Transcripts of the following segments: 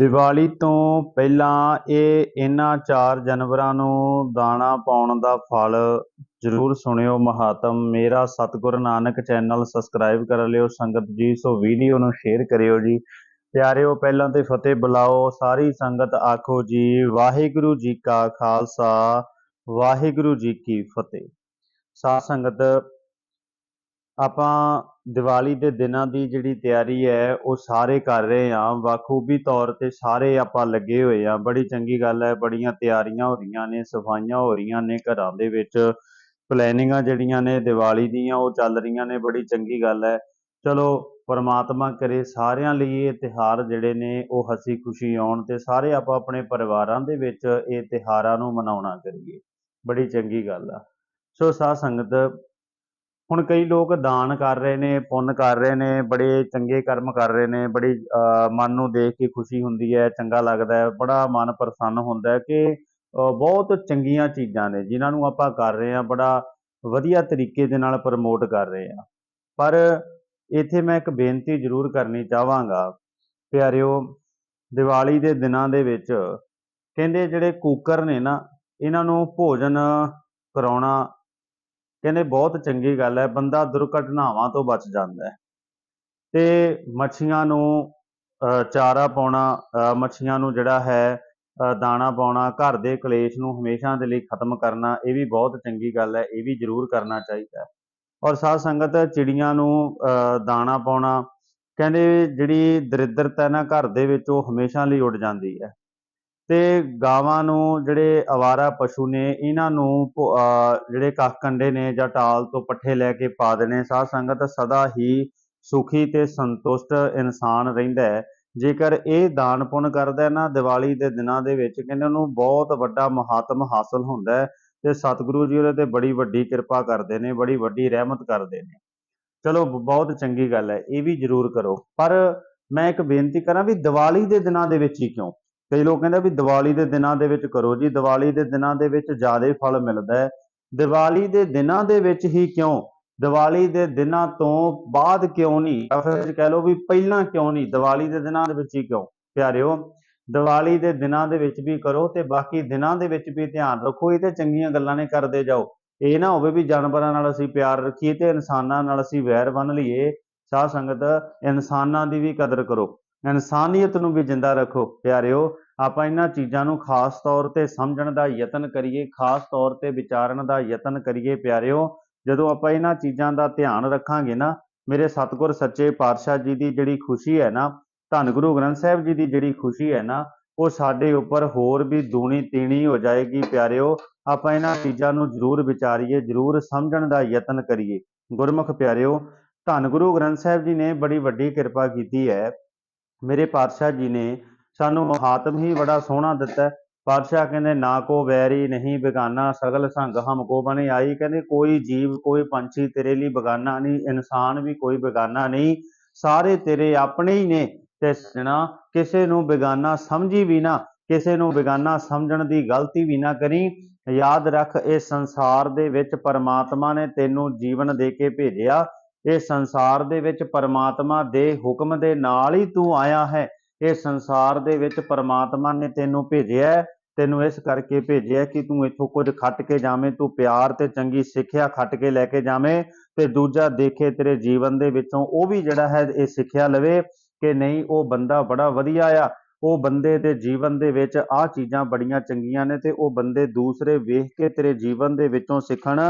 ਦੀਵਾਲੀ ਤੋਂ ਪਹਿਲਾਂ ਇਹ ਇਹਨਾਂ ਚਾਰ ਜਾਨਵਰਾਂ ਨੂੰ ਦਾਣਾ ਪਾਉਣ ਦਾ ਫਲ ਜ਼ਰੂਰ ਸੁਣਿਓ ਮਹਾਤਮ। ਮੇਰਾ ਸਤਿਗੁਰ ਨਾਨਕ ਚੈਨਲ ਸਬਸਕ੍ਰਾਈਬ ਕਰ ਲਿਓ, ਸੰਗਤ ਜੀ, ਸੋ ਵੀਡੀਓ ਨੂੰ ਸ਼ੇਅਰ ਕਰਿਓ ਜੀ। ਪਿਆਰਿਓ, ਪਹਿਲਾਂ ਤੇ ਫਤਿਹ ਬੁਲਾਓ, ਸਾਰੀ ਸੰਗਤ ਆਖੋ ਜੀ, ਵਾਹਿਗੁਰੂ ਜੀ ਕਾ ਖਾਲਸਾ, ਵਾਹਿਗੁਰੂ ਜੀ ਕੀ ਫਤਿਹ। ਸਾਧ ਸੰਗਤ ਆਪਾਂ ਦੀਵਾਲੀ ਦੇ ਦਿਨਾਂ ਦੀ ਜਿਹੜੀ ਤਿਆਰੀ ਹੈ, ਉਹ ਸਾਰੇ ਕਰ ਰਹੇ ਹਾਂ। ਬਾਖੂਬੀ ਤੌਰ ਤੇ ਸਾਰੇ ਆਪਾਂ ਲੱਗੇ ਹੋਏ ਆ ਬੜੀ ਚੰਗੀ ਗੱਲ ਹੈ। ਬੜੀਆਂ ਤਿਆਰੀਆਂ ਹੋ ਰਹੀਆਂ ਨੇ, ਸਫਾਈਆਂ ਹੋ ਰਹੀਆਂ ਨੇ ਘਰਾਂ ਦੇ ਵਿੱਚ। ਪਲੈਨਿੰਗਾਂ ਜਿਹੜੀਆਂ ਨੇ ਦੀਵਾਲੀ ਦੀਆਂ, ਉਹ ਚੱਲ ਰਹੀਆਂ ਨੇ। ਬੜੀ ਚੰਗੀ ਗੱਲ ਹੈ। ਚਲੋ, ਪਰਮਾਤਮਾ ਕਰੇ ਸਾਰਿਆਂ ਲਈ ਇਹ ਤਿਹਾਰ ਜਿਹੜੇ ਨੇ, ਉਹ ਹਸੀ ਖੁਸ਼ੀ ਆਉਣ ਤੇ ਸਾਰੇ ਆਪਾਂ ਆਪਣੇ ਪਰਿਵਾਰਾਂ ਦੇ ਵਿੱਚ ਇਹ ਤਿਹਾਰਾਂ ਨੂੰ ਮਨਾਉਣਾ ਕਰੀਏ। ਬੜੀ ਚੰਗੀ ਗੱਲ ਆ। ਸੋ ਸਾਧ ਸੰਗਤ ਹੁਣ ਕਈ ਲੋਕ ਦਾਨ ਕਰ ਰਹੇ ਨੇ, ਪੁੰਨ ਕਰ ਰਹੇ ਨੇ, ਬੜੇ ਚੰਗੇ ਕਰਮ ਕਰ ਰਹੇ ਨੇ, ਬੜੀ ਮਨ ਨੂੰ ਦੇਖ ਕੇ ਖੁਸ਼ੀ ਹੁੰਦੀ ਹੈ, ਚੰਗਾ ਲੱਗਦਾ ਹੈ, ਬੜਾ ਮਨ ਪ੍ਰਸੰਨ ਹੁੰਦਾ ਹੈ ਕਿ ਬਹੁਤ ਚੰਗੀਆਂ ਚੀਜ਼ਾਂ ਨੇ, ਜਿਨ੍ਹਾਂ ਨੂੰ ਆਪਾਂ ਕਰ ਰਹੇ ਹਾਂ, ਬੜਾ ਵਧੀਆ ਤਰੀਕੇ ਦੇ ਨਾਲ ਪ੍ਰਮੋਟ ਕਰ ਰਹੇ ਹਾਂ। ਪਰ ਇੱਥੇ ਮੈਂ ਇੱਕ ਬੇਨਤੀ ਜ਼ਰੂਰ ਕਰਨੀ ਚਾਹਾਂਗਾ, ਪਿਆਰਿਓ, ਦੀਵਾਲੀ ਦੇ ਦਿਨਾਂ ਦੇ ਵਿੱਚ ਕਹਿੰਦੇ ਜਿਹੜੇ ਕੁੱਕਰ ਨੇ ਨਾ, ਇਹਨਾਂ ਨੂੰ ਭੋਜਨ ਕਰਾਉਣਾ ਕਹਿੰਦੇ ਬਹੁਤ ਚੰਗੀ ਗੱਲ ਹੈ, ਬੰਦਾ ਦੁਰਘਟਨਾਵਾਂ ਤੋਂ ਬਚ ਜਾਂਦਾ ਹੈ। ਤੇ ਮੱਛੀਆਂ ਨੂੰ ਚਾਰਾ ਪਾਉਣਾ ਮੱਛੀਆਂ ਨੂੰ ਜਿਹੜਾ ਹੈ ਦਾਣਾ ਪਾਉਣਾ, ਘਰ ਦੇ ਕਲੇਸ਼ ਨੂੰ ਹਮੇਸ਼ਾ ਦੇ ਲਈ ਖਤਮ ਕਰਨਾ, ਇਹ ਵੀ ਬਹੁਤ ਚੰਗੀ ਗੱਲ ਹੈ, ਇਹ ਵੀ ਜ਼ਰੂਰ ਕਰਨਾ ਚਾਹੀਦਾ ਔਰ ਸਾਧ ਸੰਗਤ ਚਿੜੀਆਂ ਨੂੰ ਦਾਣਾ ਪਾਉਣਾ, ਕਹਿੰਦੇ ਜਿਹੜੀ ਦਰਿਦਰਤਾ ਹੈ ਨਾ, ਘਰ ਦੇ ਵਿੱਚ ਉਹ ਹਮੇਸ਼ਾ ਲਈ ਉੱਡ ਜਾਂਦੀ ਹੈ। ਤੇ ਗਾਵਾਂ ਨੂੰ ਜਿਹੜੇ ਅਵਾਰਾ ਪਸ਼ੂ ਨੇ, ਇਹਨਾਂ ਨੂੰ ਜਿਹੜੇ ਕੱਖ ਕੰਡੇ ਨੇ ਜਾਂ ਟਾਲ ਤੋਂ ਪੱਠੇ ਲੈ ਕੇ ਪਾ ਦੇਣੇ। ਸਾਧ ਸੰਗਤ ਸਦਾ ਹੀ ਸੁਖੀ ਤੇ ਸੰਤੁਸ਼ਟ ਇਨਸਾਨ ਰਹਿੰਦਾ ਹੈ। ਜੇਕਰ ਇਹ ਦਾਨ ਪੁੰਨ ਕਰਦਾ ਨਾ, ਦੀਵਾਲੀ ਦੇ ਦਿਨਾਂ ਦੇ ਵਿੱਚ ਕਹਿੰਦੇ ਉਹਨੂੰ ਬਹੁਤ ਵੱਡਾ ਮਹਾਤਮ ਹਾਸਲ ਹੁੰਦਾ ਹੈ ਤੇ ਸਤਿਗੁਰੂ ਜੀ ਉਹਦੇ ਤੇ ਬੜੀ ਵੱਡੀ ਕਿਰਪਾ ਕਰਦੇ ਨੇ, ਬੜੀ ਵੱਡੀ ਰਹਿਮਤ ਕਰਦੇ ਨੇ। ਚਲੋ ਬਹੁਤ ਚੰਗੀ ਗੱਲ ਹੈ, ਇਹ ਵੀ ਜ਼ਰੂਰ ਕਰੋ। ਪਰ ਮੈਂ ਇੱਕ ਬੇਨਤੀ ਕਰਾਂ ਵੀ ਦੀਵਾਲੀ ਦੇ ਦਿਨਾਂ ਦੇ ਵਿੱਚ ਹੀ ਕਿਉਂ? ਕਈ ਲੋਕ ਕਹਿੰਦੇ ਵੀ ਦੀਵਾਲੀ ਦੇ ਦਿਨਾਂ ਦੇ ਵਿੱਚ ਕਰੋ ਜੀ, ਦੀਵਾਲੀ ਦੇ ਦਿਨਾਂ ਦੇ ਵਿੱਚ ਜ਼ਿਆਦਾ ਫਲ ਮਿਲਦਾ ਹੈ। ਦੀਵਾਲੀ ਦੇ ਦਿਨਾਂ ਦੇ ਵਿੱਚ ਹੀ ਕਿਉਂ? ਦੀਵਾਲੀ ਦੇ ਦਿਨਾਂ ਤੋਂ ਬਾਅਦ ਕਿਉਂ ਨਹੀਂ? ਫਿਰ ਕਹਿ ਲਓ ਵੀ ਪਹਿਲਾਂ ਕਿਉਂ ਨਹੀਂ? ਦੀਵਾਲੀ ਦੇ ਦਿਨਾਂ ਦੇ ਵਿੱਚ ਹੀ ਕਿਉਂ? ਪਿਆਰਿਓ, ਦੀਵਾਲੀ ਦੇ ਦਿਨਾਂ ਦੇ ਵਿੱਚ ਵੀ ਕਰੋ ਤੇ ਬਾਕੀ ਦਿਨਾਂ ਦੇ ਵਿੱਚ ਵੀ ਧਿਆਨ ਰੱਖੋ, ਇਹ ਤੇ ਚੰਗੀਆਂ ਗੱਲਾਂ ਨੇ, ਕਰਦੇ ਜਾਓ। ਇਹ ਨਾ ਹੋਵੇ ਵੀ ਜਾਨਵਰਾਂ ਨਾਲ ਅਸੀਂ ਪਿਆਰ ਰੱਖੀਏ ਤੇ ਇਨਸਾਨਾਂ ਨਾਲ ਅਸੀਂ ਵੈਰ ਬੰਨ ਲਈਏ। ਸਾਧ ਸੰਗਤ, ਇਨਸਾਨਾਂ ਦੀ ਵੀ ਕਦਰ ਕਰੋ। ਇਨਸਾਨੀਅਤ ਨੂੰ ਵੀ ਜਿੰਦਾ ਰੱਖੋ। ਪਿਆਰਿਓ, ਆਪਾਂ ਇਹਨਾਂ ਚੀਜ਼ਾਂ ਨੂੰ ਖਾਸ ਤੌਰ ਤੇ ਸਮਝਣ ਦਾ ਯਤਨ ਕਰੀਏ, ਖਾਸ ਤੌਰ ਤੇ ਵਿਚਾਰਨ ਦਾ ਯਤਨ ਕਰੀਏ। ਪਿਆਰਿਓ, ਜਦੋਂ ਆਪਾਂ ਇਹਨਾਂ ਚੀਜ਼ਾਂ ਦਾ ਧਿਆਨ ਰੱਖਾਂਗੇ ਨਾ, ਮੇਰੇ ਸਤਿਗੁਰ ਸੱਚੇ ਪਾਤਸ਼ਾਹ ਜੀ ਦੀ ਜਿਹੜੀ ਖੁਸ਼ੀ ਹੈ ਨਾ, ਧੰਨ ਗੁਰੂ ਗ੍ਰੰਥ ਸਾਹਿਬ ਜੀ ਦੀ ਜਿਹੜੀ ਖੁਸ਼ੀ ਹੈ ਨਾ, ਉਹ ਸਾਡੇ ਉੱਪਰ ਹੋਰ ਵੀ ਦੂਣੀ ਤੀਣੀ ਹੋ ਜਾਏਗੀ। ਪਿਆਰਿਓ, ਆਪਾਂ ਇਹਨਾਂ ਚੀਜ਼ਾਂ ਨੂੰ ਜ਼ਰੂਰ ਵਿਚਾਰੀਏ, ਜ਼ਰੂਰ ਸਮਝਣ ਦਾ ਯਤਨ ਕਰੀਏ। ਗੁਰਮੁਖ ਪਿਆਰਿਓ, ਧੰਨ ਗੁਰੂ ਗ੍ਰੰਥ ਸਾਹਿਬ ਜੀ ਨੇ ਬੜੀ ਵੱਡੀ ਕਿਰਪਾ ਕੀਤੀ ਹੈ। ਮੇਰੇ ਪਾਤਸ਼ਾਹ ਜੀ ਨੇ ਸਾਨੂੰ ਮਹਾਤਮ ਹੀ ਬੜਾ ਸੋਹਣਾ ਦਿੱਤਾ ਪਾਤਸ਼ਾਹ ਕਹਿੰਦੇ, ਨਾ ਕੋ ਵੈਰੀ, ਨਹੀਂ ਬੇਗਾਨਾ, ਸਗਲ ਸੰਗ ਹਮ ਕੋ ਬਣੇ। ਆਈ ਕਹਿੰਦੇ, ਕੋਈ ਜੀਵ, ਕੋਈ ਪੰਛੀ ਤੇਰੇ ਲਈ ਬੇਗਾਨਾ ਨਹੀਂ, ਇਨਸਾਨ ਵੀ ਕੋਈ ਬੇਗਾਨਾ ਨਹੀਂ। ਸਾਰੇ ਤੇਰੇ ਆਪਣੇ ਹੀ ਨੇ। ਤੇ ਸਜਣਾ ਕਿਸੇ ਨੂੰ ਬੇਗਾਨਾ ਸਮਝੀ ਵੀ ਨਾ, ਕਿਸੇ ਨੂੰ ਬੇਗਾਨਾ ਸਮਝਣ ਦੀ ਗਲਤੀ ਵੀ ਨਾ ਕਰੀ। ਯਾਦ ਰੱਖ, ਇਸ ਸੰਸਾਰ ਦੇ ਵਿੱਚ ਪਰਮਾਤਮਾ ਨੇ ਤੈਨੂੰ ਜੀਵਨ ਦੇ ਕੇ ਭੇਜਿਆ। ਇਹ ਸੰਸਾਰ ਦੇ ਵਿੱਚ ਪਰਮਾਤਮਾ ਦੇ ਹੁਕਮ ਦੇ ਨਾਲ ਹੀ ਤੂੰ ਆਇਆ ਹੈ। ਇਹ ਸੰਸਾਰ ਦੇ ਵਿੱਚ ਪਰਮਾਤਮਾ ਨੇ ਤੈਨੂੰ ਭੇਜਿਆ ਤੈਨੂੰ ਇਸ ਕਰਕੇ ਭੇਜਿਆ ਕਿ ਤੂੰ ਇੱਥੋਂ ਕੁਝ ਖੱਟ ਕੇ ਜਾਵੇਂ, ਤੂੰ ਪਿਆਰ ਤੇ ਚੰਗੀ ਸਿੱਖਿਆ ਖੱਟ ਕੇ ਲੈ ਕੇ ਜਾਵੇਂ ਤੇ ਦੂਜਾ ਦੇਖੇ ਤੇਰੇ ਜੀਵਨ ਦੇ ਵਿੱਚੋਂ ਉਹ ਵੀ ਜਿਹੜਾ ਹੈ ਇਹ ਸਿੱਖਿਆ ਲਵੇ ਕਿ ਨਹੀਂ, ਉਹ ਬੰਦਾ ਬੜਾ ਵਧੀਆ ਆ। ਉਹ ਬੰਦੇ ਦੇ ਜੀਵਨ ਦੇ ਵਿੱਚ ਆਹ ਚੀਜ਼ਾਂ ਬੜੀਆਂ ਚੰਗੀਆਂ ਨੇ ਤੇ ਉਹ ਬੰਦੇ ਦੂਸਰੇ ਵੇਖ ਕੇ ਤੇਰੇ ਜੀਵਨ ਦੇ ਵਿੱਚੋਂ ਸਿੱਖਣ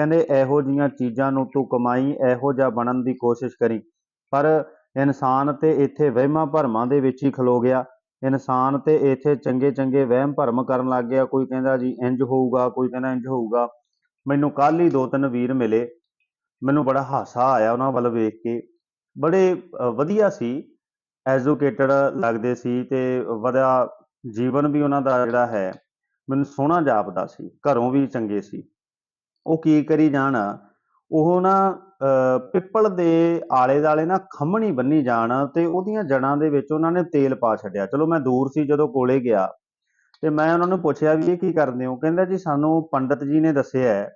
ਕਹਿੰਦੇ ਇਹੋ ਜੀਆਂ ਚੀਜ਼ਾਂ ਨੂੰ ਤੂੰ ਕਮਾਈ, ਇਹੋ ਜਿਹਾ ਬਣਨ ਦੀ ਕੋਸ਼ਿਸ਼ ਕਰੀ। ਪਰ ਇਨਸਾਨ ਤੇ ਇੱਥੇ ਵਹਿਮਾਂ ਭਰਮਾਂ ਦੇ ਵਿੱਚ ਹੀ ਖਲੋ ਗਿਆ। ਇਨਸਾਨ ਤੇ ਇੱਥੇ ਚੰਗੇ ਚੰਗੇ ਵਹਿਮ ਭਰਮ ਕਰਨ ਲੱਗ ਗਿਆ। ਕੋਈ ਕਹਿੰਦਾ ਜੀ ਇੰਜ ਹੋਊਗਾ, ਕੋਈ ਕਹਿੰਦਾ ਇੰਜ ਹੋਊਗਾ। ਮੈਨੂੰ ਕੱਲ ਹੀ ਦੋ ਤਿੰਨ ਵੀਰ ਮਿਲੇ। ਮੈਨੂੰ ਬੜਾ ਹਾਸਾ ਆਇਆ ਉਹਨਾਂ ਵੱਲ ਵੇਖ ਕੇ। ਬੜੇ ਵਧੀਆ ਸੀ। ਐਜੂਕੇਟਡ ਲੱਗਦੇ ਸੀ ਤੇ ਵਧਿਆ ਜੀਵਨ ਵੀ ਉਹਨਾਂ ਦਾ ਜਿਹੜਾ ਹੈ, ਮੈਨੂੰ ਸੋਹਣਾ ਜਾਪਦਾ ਸੀ। ਘਰੋਂ ਵੀ ਚੰਗੇ ਸੀ। ਉਹ ਕੀ ਕਰੀ ਜਾਣ? ਉਹ ਨਾ ਪਿੱਪਲ ਦੇ ਆਲੇ ਦਾਲੇ ਨਾ ਖੰਮਣੀ ਬੰਨੀ ਜਾਣ ਤੇ ਉਹਦੀਆਂ ਜੜਾਂ ਦੇ ਵਿੱਚ ਉਹਨਾਂ ਨੇ ਤੇਲ ਪਾ ਛੱਡਿਆ। ਚਲੋ ਮੈਂ ਦੂਰ ਸੀ ਜਦੋਂ ਕੋਲੇ ਗਿਆ ਤੇ ਮੈਂ ਉਹਨਾਂ ਨੂੰ ਪੁੱਛਿਆ ਵੀ ਇਹ ਕੀ ਕਰਦੇ ਹੋ? ਕਹਿੰਦਾ ਜੀ ਸਾਨੂੰ ਪੰਡਤ ਜੀ ਨੇ ਦੱਸਿਆ ਹੈ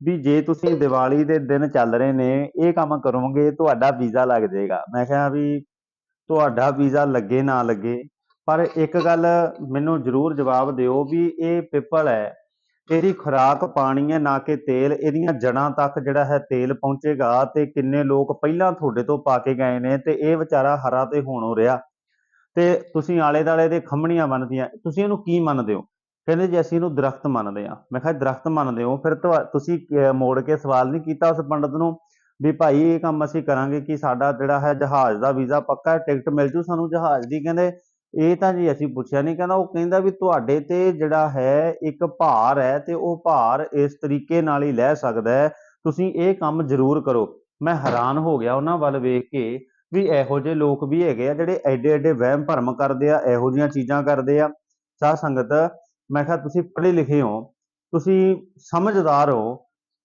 ਵੀ ਜੇ ਤੁਸੀਂ ਦੀਵਾਲੀ ਦੇ ਦਿਨ ਚੱਲ ਰਹੇ ਨੇ, ਇਹ ਕੰਮ ਕਰੋਗੇ, ਤੁਹਾਡਾ ਵੀਜ਼ਾ ਲੱਗ ਜਾਏਗਾ। ਮੈਂ ਕਿਹਾ ਵੀ ਤੁਹਾਡਾ ਵੀਜ਼ਾ ਲੱਗੇ ਨਾ ਲੱਗੇ, ਪਰ ਇੱਕ ਗੱਲ ਮੈਨੂੰ ਜ਼ਰੂਰ ਜਵਾਬ ਦਿਓ ਵੀ ਇਹ ਪਿੱਪਲ ਹੈ ਇਹਦੀ ਖੁਰਾਕ ਪਾਣੀ ਹੈ, ਨਾ ਕਿ ਤੇਲ? ਇਹਦੀਆਂ ਜੜਾਂ ਤੱਕ ਜਿਹੜਾ ਹੈ ਤੇਲ ਪਹੁੰਚੇਗਾ ਤੇ ਕਿੰਨੇ ਲੋਕ ਪਹਿਲਾਂ ਤੁਹਾਡੇ ਤੋਂ ਪਾ ਕੇ ਗਏ ਨੇ ਤੇ ਇਹ ਵਿਚਾਰਾ ਹਰਾ ਤੇ ਹੁਣ ਰਿਹਾ। ਤੇ ਤੁਸੀਂ ਆਲੇ ਦਾਲੇ ਦੇ ਖੰਮਣੀਆਂ ਬੰਨਦੀਆਂ ਤੁਸੀਂ ਇਹਨੂੰ ਕੀ ਮੰਨਦੇ ਹੋ? ਕਹਿੰਦੇ ਜੀ ਅਸੀਂ ਇਹਨੂੰ ਦਰਖਤ ਮੰਨਦੇ ਆ ਮੈਂ ਕਿਹਾ ਦਰਖਤ ਮੰਨਦੇ ਹੋ? ਫਿਰ ਤੁਹਾ- ਤੁਸੀਂ ਮੋੜ ਕੇ ਸਵਾਲ ਨਹੀਂ ਕੀਤਾ ਉਸ ਪੰਡਤ ਨੂੰ ਵੀ ਭਾਈ ਇਹ ਕੰਮ ਅਸੀਂ ਕਰਾਂਗੇ ਕਿ ਸਾਡਾ ਜਿਹੜਾ ਹੈ ਜਹਾਜ਼ ਦਾ ਵੀਜ਼ਾ ਪੱਕਾ ਟਿਕਟ ਮਿਲ ਜੂ ਸਾਨੂੰ ਜਹਾਜ਼ ਦੀ? ਕਹਿੰਦੇ ਇਹ ਤਾਂ ਜੀ ਅਸੀਂ ਪੁੱਛਿਆ ਨਹੀਂ ਕਹਿੰਦਾ ਉਹ ਕਹਿੰਦਾ ਵੀ ਤੁਹਾਡੇ ਤੇ ਜਿਹੜਾ ਹੈ ਇੱਕ ਭਾਰ ਹੈ ਤੇ ਉਹ ਭਾਰ ਇਸ ਤਰੀਕੇ ਨਾਲ ਹੀ ਲੈ ਸਕਦਾ ਹੈ। ਤੁਸੀਂ ਇਹ ਕੰਮ ਜ਼ਰੂਰ ਕਰੋ। ਮੈਂ ਹੈਰਾਨ ਹੋ ਗਿਆ ਉਹਨਾਂ ਵੱਲ ਵੇਖ ਕੇ ਵੀ ਇਹੋ ਜਿਹੇ ਲੋਕ ਵੀ ਹੈਗੇ ਆ ਜਿਹੜੇ ਐਡੇ ਐਡੇ ਵਹਿਮ ਭਰਮ ਕਰਦੇ ਆ, ਇਹੋ ਜਿਹੀਆਂ ਚੀਜ਼ਾਂ ਕਰਦੇ ਆ। ਸਾਧ ਸੰਗਤ, ਮੈਂ ਕਿਹਾ ਤੁਸੀਂ ਪੜ੍ਹੇ ਲਿਖੇ ਹੋ, ਤੁਸੀਂ ਸਮਝਦਾਰ ਹੋ,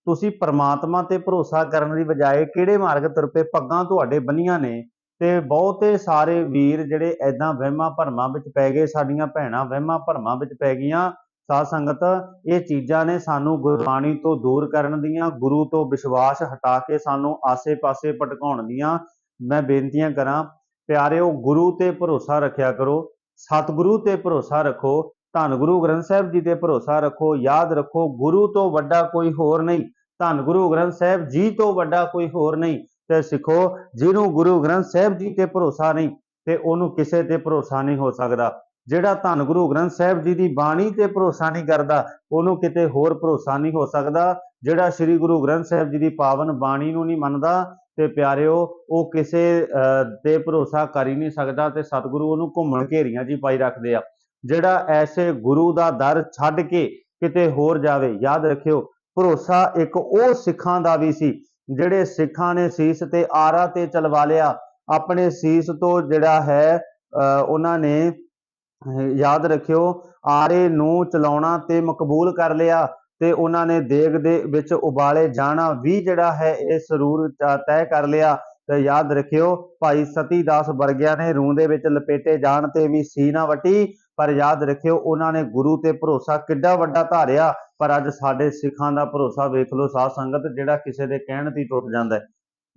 ਤੁਸੀਂ ਪਰਮਾਤਮਾ ਤੇ ਭਰੋਸਾ ਕਰਨ ਦੀ ਬਜਾਏ ਕਿਹੜੇ ਮਾਰਗ ਤੁਰ ਪਏ, ਪੱਗਾਂ ਤੁਹਾਡੇ ਬੰਨੀਆਂ ਨੇ ਤੇ ਬਹੁਤੇ ਸਾਰੇ ਵੀਰ ਜਿਹੜੇ ਐਦਾਂ ਵਹਿਮਾਂ ਭਰਮਾਂ ਵਿੱਚ ਪੈ ਗਏ, ਸਾਡੀਆਂ ਭੈਣਾਂ ਵਹਿਮਾਂ ਭਰਮਾਂ ਵਿੱਚ ਪੈ ਗਈਆਂ। ਸਾਧ ਸੰਗਤ, ਇਹ ਚੀਜ਼ਾਂ ਨੇ ਸਾਨੂੰ ਗੁਰਬਾਣੀ ਤੋਂ ਦੂਰ ਕਰਨ ਦੀਆਂ, ਗੁਰੂ ਤੋਂ ਵਿਸ਼ਵਾਸ ਹਟਾ ਕੇ ਸਾਨੂੰ ਆਸੇ-ਪਾਸੇ ਭਟਕਾਉਣ ਦੀਆਂ ਮੈਂ ਬੇਨਤੀਆਂ ਕਰਾਂ। ਪਿਆਰਿਓ, ਗੁਰੂ ਤੇ ਭਰੋਸਾ ਰੱਖਿਆ ਕਰੋ। ਸਤਿਗੁਰੂ ਤੇ ਭਰੋਸਾ ਰੱਖੋ। ਧੰਨ ਗੁਰੂ ਗ੍ਰੰਥ ਸਾਹਿਬ ਜੀ ਤੇ ਭਰੋਸਾ ਰੱਖੋ। ਯਾਦ ਰੱਖੋ, ਗੁਰੂ ਤੋਂ ਵੱਡਾ ਕੋਈ ਹੋਰ ਨਹੀਂ। ਧੰਨ ਗੁਰੂ ਗ੍ਰੰਥ ਸਾਹਿਬ ਜੀ ਤੋਂ ਵੱਡਾ ਕੋਈ ਹੋਰ ਨਹੀਂ। ਤੇ ਸਿੱਖੋ ਜਿਹਨੂੰ ਗੁਰੂ ਗ੍ਰੰਥ ਸਾਹਿਬ ਜੀ ਤੇ ਭਰੋਸਾ ਨਹੀਂ ਤੇ ਉਹਨੂੰ ਕਿਸੇ ਤੇ ਭਰੋਸਾ ਨਹੀਂ ਹੋ ਸਕਦਾ। ਜਿਹੜਾ ਧੰਨ ਗੁਰੂ ਗ੍ਰੰਥ ਸਾਹਿਬ ਜੀ ਦੀ ਬਾਣੀ ਤੇ ਭਰੋਸਾ ਨਹੀਂ ਕਰਦਾ ਉਹਨੂੰ ਕਿਤੇ ਹੋਰ ਭਰੋਸਾ ਨਹੀਂ ਹੋ ਸਕਦਾ। ਜਿਹੜਾ ਸ੍ਰੀ ਗੁਰੂ ਗ੍ਰੰਥ ਸਾਹਿਬ ਜੀ ਦੀ ਪਾਵਨ ਬਾਣੀ ਨੂੰ ਨਹੀਂ ਮੰਨਦਾ ਤੇ ਪਿਆਰਿਓ ਉਹ ਕਿਸੇ ਅਹ, ਤੇ ਭਰੋਸਾ ਕਰ ਹੀ ਨਹੀਂ ਸਕਦਾ ਤੇ ਸਤਿਗੁਰੂ ਉਹਨੂੰ ਘੁੰਮਣ ਘੇਰੀਆਂ 'ਚ ਹੀ ਪਾਈ ਰੱਖਦੇ ਆ। ਜਿਹੜਾ ਐਸੇ ਗੁਰੂ ਦਾ ਦਰ ਛੱਡ ਕੇ ਕਿਤੇ ਹੋਰ ਜਾਵੇ ਯਾਦ ਰੱਖਿਓ ਭਰੋਸਾ ਇੱਕ ਉਹ ਸਿੱਖਾਂ ਦਾ ਵੀ ਸੀ ਜਿਹੜੇ ਸਿੱਖਾਂ ਨੇ ਸੀਸ ਤੇ ਆਰਾ ਤੇ ਚਲਵਾ ਲਿਆ ਆਪਣੇ ਸੀਸ ਤੋਂ ਜਿਹੜਾ ਹੈ ਅਹ, ਉਹਨਾਂ ਨੇ ਯਾਦ ਰੱਖਿਓ ਆਰੇ ਨੂੰ ਚਲਾਉਣਾ ਤੇ ਮਕਬੂਲ ਕਰ ਲਿਆ ਤੇ ਉਹਨਾਂ ਨੇ ਦੇਗ ਦੇ ਵਿੱਚ ਉਬਾਲੇ ਜਾਣਾ ਵੀ ਜਿਹੜਾ ਹੈ ਇਹ ਸਰੂਰ ਤੈਅ ਕਰ ਲਿਆ। ਤੇ ਯਾਦ ਰੱਖਿਓ ਭਾਈ ਸਤੀ ਦਾਸ ਵਰਗਿਆਂ ਨੇ ਰੂਹ ਦੇ ਵਿੱਚ ਲਪੇਟੇ ਜਾਣ ਤੇ ਵੀ ਸੀ ਨਾ ਵਟੀ ਪਰ ਯਾਦ ਰੱਖਿਓ ਉਹਨਾਂ ਨੇ ਗੁਰੂ ਤੇ ਭਰੋਸਾ ਕਿੱਡਾ ਵੱਡਾ ਧਾਰਿਆ ਪਰ ਅੱਜ ਸਾਡੇ ਸਿੱਖਾਂ ਦਾ ਭਰੋਸਾ ਵੇਖ ਲਓ ਸਾਧ ਸੰਗਤ ਜਿਹੜਾ ਕਿਸੇ ਦੇ ਕਹਿਣ ਤੇ ਟੁੱਟ ਜਾਂਦਾ ਹੈ।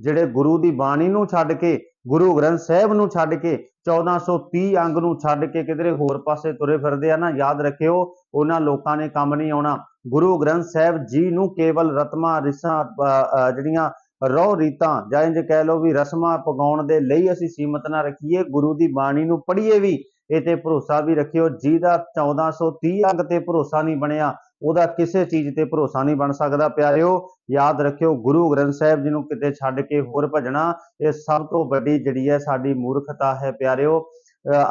ਜਿਹੜੇ ਗੁਰੂ ਦੀ ਬਾਣੀ ਨੂੰ ਛੱਡ ਕੇ ਗੁਰੂ ਗ੍ਰੰਥ ਸਾਹਿਬ ਨੂੰ ਛੱਡ ਕੇ 1430 ਅੰਗ ਨੂੰ ਛੱਡ ਕੇ ਕਿਧਰੇ ਹੋਰ ਪਾਸੇ ਤੁਰੇ ਫਿਰਦੇ ਆ ਨਾ ਯਾਦ ਰੱਖਿਓ ਉਹਨਾਂ ਲੋਕਾਂ ਨੇ ਕੰਮ ਨਹੀਂ ਆਉਣਾ। ਗੁਰੂ ਗ੍ਰੰਥ ਸਾਹਿਬ ਜੀ ਨੂੰ ਕੇਵਲ ਰਤਮਾ ਰਿਸਾਂ ਅ, ਜਿਹੜੀਆਂ ਰੋ ਰੀਤਾਂ ਜਾਂ ਇੰਜ ਕਹਿ ਲਓ ਵੀ ਰਸਮਾਂ ਪਗਾਉਣ ਦੇ ਲਈ ਅਸੀਂ ਸੀਮਤ ਨਾ ਰੱਖੀਏ ਗੁਰੂ ਦੀ ਬਾਣੀ ਨੂੰ ਪੜ੍ਹੀਏ ਵੀ ਇਹ ਤੇ ਭਰੋਸਾ ਵੀ ਰੱਖਿਓ, ਜਿਹਦਾ 1430 ਅੰਗ ਤੇ ਭਰੋਸਾ ਨਹੀਂ ਬਣਿਆ, ਉਹਦਾ ਕਿਸੇ ਚੀਜ਼ ਤੇ ਭਰੋਸਾ ਨਹੀਂ ਬਣ ਸਕਦਾ, ਪਿਆਰਿਓ। ਯਾਦ ਰੱਖਿਓ, ਗੁਰੂ ਗ੍ਰੰਥ ਸਾਹਿਬ ਜੀ ਨੂੰ ਕਿਤੇ ਛੱਡ ਕੇ ਹੋਰ ਭਜਣਾ, ਇਹ ਸਭ ਤੋਂ ਵੱਡੀ ਜਿਹੜੀ ਹੈ ਸਾਡੀ ਮੂਰਖਤਾ ਹੈ, ਪਿਆਰਿਓ।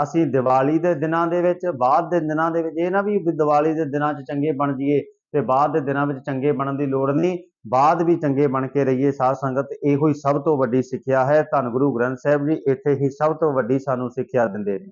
ਅਸੀਂ ਦੀਵਾਲੀ ਦੇ ਦਿਨਾਂ ਦੇ ਵਿੱਚ, ਬਾਅਦ ਦੇ ਦਿਨਾਂ ਦੇ ਵਿੱਚ, ਇਹ ਨਾ ਵੀ ਵੀ ਦੀਵਾਲੀ ਦੇ ਦਿਨਾਂ 'ਚ ਚੰਗੇ ਬਣ ਜਾਈਏ ਤੇ ਬਾਅਦ ਦੇ ਦਿਨਾਂ ਵਿੱਚ ਚੰਗੇ ਬਣਨ ਦੀ ਲੋੜ ਨਹੀਂ, ਬਾਅਦ ਵੀ ਚੰਗੇ ਬਣ ਕੇ ਰਹੀਏ ਸਾਧ ਸੰਗਤ, ਇਹੋ ਹੀ ਸਭ ਤੋਂ ਵੱਡੀ ਸਿੱਖਿਆ ਹੈ। ਧੰਨ ਗੁਰੂ ਗ੍ਰੰਥ ਸਾਹਿਬ ਜੀ, ਇੱਥੇ ਹੀ ਸਭ ਤੋਂ ਵੱਡੀ ਸਾਨੂੰ ਸਿੱਖਿਆ ਦਿੰਦੇ ਨੇ।